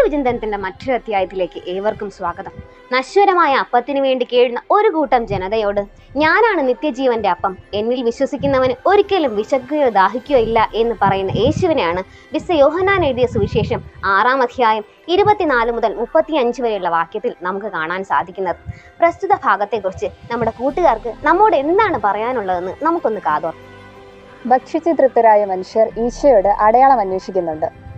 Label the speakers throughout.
Speaker 1: ദൈവചിന്തനത്തിന്റെ മറ്റൊരു അധ്യായത്തിലേക്ക് ഏവർക്കും സ്വാഗതം. നശ്വരമായ അപ്പത്തിന് വേണ്ടി കേഴുന്ന ഒരു കൂട്ടം ജനതയോട് ഞാനാണ് നിത്യജീവന്റെ അപ്പം. എന്നിൽ വിശ്വസിക്കുന്നവന് ഒരിക്കലും വിശക്കുകയോ ദാഹിക്കുകയോ ഇല്ല എന്ന് പറയുന്ന യേശുവിനെയാണ് വിശ യോഹനാൻ എഴുതിയ സുവിശേഷം ആറാം അധ്യായം ഇരുപത്തിനാല് മുതൽ മുപ്പത്തി അഞ്ച് വരെയുള്ള വാക്യത്തിൽ നമുക്ക് കാണാൻ സാധിക്കുന്നത്. പ്രസ്തുത ഭാഗത്തെക്കുറിച്ച് നമ്മുടെ കൂട്ടുകാർക്ക് നമ്മോട് എന്താണ് പറയാനുള്ളതെന്ന് നമുക്കൊന്ന് കാതോർ
Speaker 2: ഭക്ഷിച്ച് തൃപ്തരായ മനുഷ്യർ ഈശോയോട് അടയാളം അന്വേഷിക്കുന്നുണ്ട്.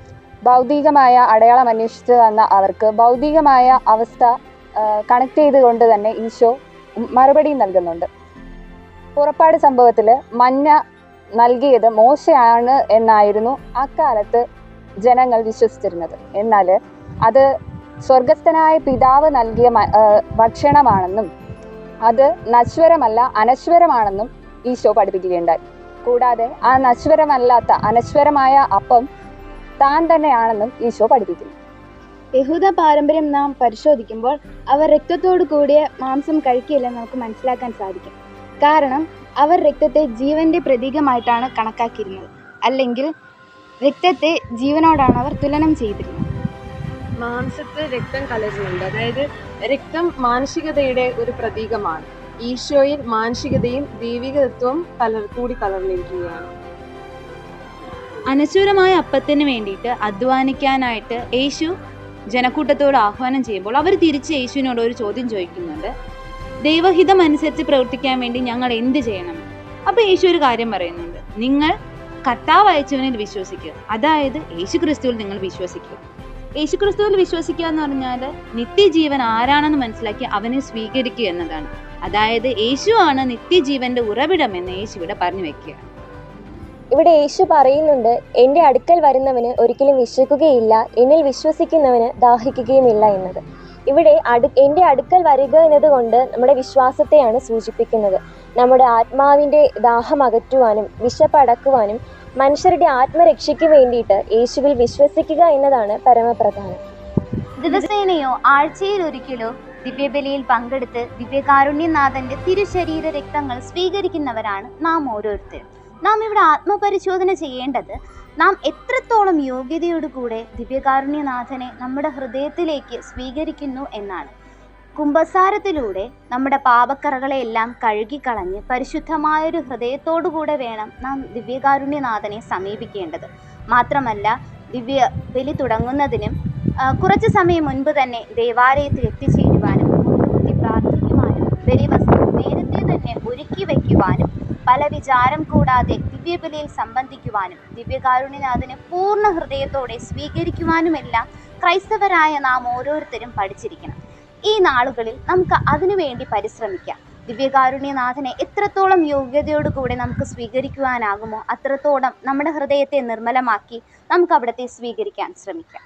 Speaker 2: ഭൗതികമായ അടയാളം അന്വേഷിച്ചു വന്ന അവർക്ക് ഭൗതികമായ അവസ്ഥ കണക്ട് ചെയ്തുകൊണ്ട് തന്നെ ഈശോ മറുപടി നൽകുന്നുണ്ട്. പുറപ്പാട് സംഭവത്തിൽ മഞ്ഞ നൽകിയത് മോശയാണ് എന്നായിരുന്നു അക്കാലത്ത് ജനങ്ങൾ വിശ്വസിച്ചിരുന്നത്. എന്നാൽ അത് സ്വർഗസ്ഥനായ പിതാവ് നൽകിയ ഭക്ഷണമാണെന്നും അത് നശ്വരമല്ല അനശ്വരമാണെന്നും ഈശോ പഠിപ്പിക്കുകയുണ്ടായി. കൂടാതെ ആ നശ്വരമല്ലാത്ത അനശ്വരമായ അപ്പം താൻ തന്നെയാണെന്നും ഈശോ പഠിപ്പിക്കുന്നു.
Speaker 3: യഹൂദ പാരമ്പര്യം നാം പരിശോധിക്കുമ്പോൾ അവർ രക്തത്തോടു കൂടിയ മാംസം കഴിക്കില്ലെന്ന് നമുക്ക് മനസ്സിലാക്കാൻ സാധിക്കും. കാരണം അവർ രക്തത്തെ ജീവന്റെ പ്രതീകമായിട്ടാണ് കണക്കാക്കിയിരുന്നത്. അല്ലെങ്കിൽ രക്തത്തെ ജീവനോടാണ് അവർ തുലനം ചെയ്തിരുന്നത്.
Speaker 4: മാംസത്തിൽ രക്തം കലരുന്നുണ്ട്. അതായത് രക്തം മാനസികതയുടെ ഒരു പ്രതീകമാണ്. ഈശോയിൽ മാനസികതയും ദൈവികതത്വവും കലർ കൂടി കലർന്നിരിക്കുകയാണ്.
Speaker 5: അനശ്വരമായ അപ്പത്തിന് വേണ്ടിയിട്ട് അധ്വാനിക്കാനായിട്ട് യേശു ജനക്കൂട്ടത്തോട് ആഹ്വാനം ചെയ്യുമ്പോൾ അവർ തിരിച്ച് യേശുവിനോട് ഒരു ചോദ്യം ചോദിക്കുന്നുണ്ട്. ദൈവഹിതം അനുസരിച്ച് പ്രവർത്തിക്കാൻ വേണ്ടി ഞങ്ങൾ എന്ത് ചെയ്യണം? അപ്പൊ യേശു ഒരു കാര്യം പറയുന്നുണ്ട്. നിങ്ങൾ കർത്താവ് അയച്ചവനിൽ വിശ്വസിക്കുക അതായത് യേശു ക്രിസ്തുവിൽ നിങ്ങൾ വിശ്വസിക്കുക യേശു ക്രിസ്തുവിൽ വിശ്വസിക്കുക എന്ന് പറഞ്ഞാൽ നിത്യജീവൻ ആരാണെന്ന് മനസ്സിലാക്കി അവനെ സ്വീകരിക്കുക എന്നതാണ്. അതായത് യേശു ആണ് നിത്യജീവന്റെ ഉറവിടം എന്ന് യേശു ഇവിടെ പറഞ്ഞു വെക്കുക
Speaker 6: ഇവിടെ യേശു പറയുന്നുണ്ട് എന്റെ അടുക്കൽ വരുന്നവന് ഒരിക്കലും വിശക്കുകയില്ല എന്നിൽ വിശ്വസിക്കുന്നവന് ദാഹിക്കുകയുമില്ല എന്നത്. ഇവിടെ അടു എന്റെ അടുക്കൽ വരിക എന്നതുകൊണ്ട് നമ്മുടെ വിശ്വാസത്തെയാണ് സൂചിപ്പിക്കുന്നത്. നമ്മുടെ ആത്മാവിന്റെ ദാഹം അകറ്റുവാനും വിശപ്പടക്കുവാനും മനുഷ്യരുടെ ആത്മരക്ഷയ്ക്ക് വേണ്ടിയിട്ട് യേശുവിൽ വിശ്വസിക്കുക എന്നതാണ് പരമപ്രധാനം.
Speaker 7: ദിവസേനയോ ആഴ്ചയിൽ ഒരിക്കലോ ദിവ്യബലിയിൽ പങ്കെടുത്ത് ദിവ്യകാരുണ്യനാഥന്റെ തിരുശരീര രക്തങ്ങൾ സ്വീകരിക്കുന്നവരാണ് നാം ഓരോരുത്തരും. നാം ഇവിടെ ആത്മപരിശോധന ചെയ്യേണ്ടത് നാം എത്രത്തോളം യോഗ്യതയോടുകൂടെ ദിവ്യകാരുണ്യനാഥനെ നമ്മുടെ ഹൃദയത്തിലേക്ക് സ്വീകരിക്കുന്നു എന്നാണ്. കുംഭസാരത്തിലൂടെ നമ്മുടെ പാപക്കറകളെല്ലാം കഴുകിക്കളഞ്ഞ് പരിശുദ്ധമായൊരു ഹൃദയത്തോടുകൂടെ വേണം നാം ദിവ്യകാരുണ്യനാഥനെ സമീപിക്കേണ്ടത്. മാത്രമല്ല ദിവ്യ ബലി തുടങ്ങുന്നതിനും കുറച്ച് സമയം മുൻപ് തന്നെ ദേവാലയത്തിൽ എത്തിച്ചേരുവാനും പ്രാർത്ഥിക്കുവാനും നേരത്തെ തന്നെ ഒരുക്കി വയ്ക്കുവാനും പല വിചാരം കൂടാതെ ദിവ്യബലിയിൽ സംബന്ധിക്കുവാനും ദിവ്യകാരുണ്യനാഥനെ പൂർണ ഹൃദയത്തോടെ സ്വീകരിക്കുവാനുമെല്ലാം ക്രൈസ്തവരായ നാം ഓരോരുത്തരും പഠിച്ചിരിക്കണം. ഈ നാളുകളിൽ നമുക്ക് അതിനുവേണ്ടി പരിശ്രമിക്കാം. ദിവ്യകാരുണ്യനാഥനെ എത്രത്തോളം യോഗ്യതയോടുകൂടെ നമുക്ക് സ്വീകരിക്കുവാനാകുമോ അത്രത്തോളം നമ്മുടെ ഹൃദയത്തെ നിർമ്മലമാക്കി നമുക്ക് അവിടത്തെ സ്വീകരിക്കാൻ ശ്രമിക്കാം.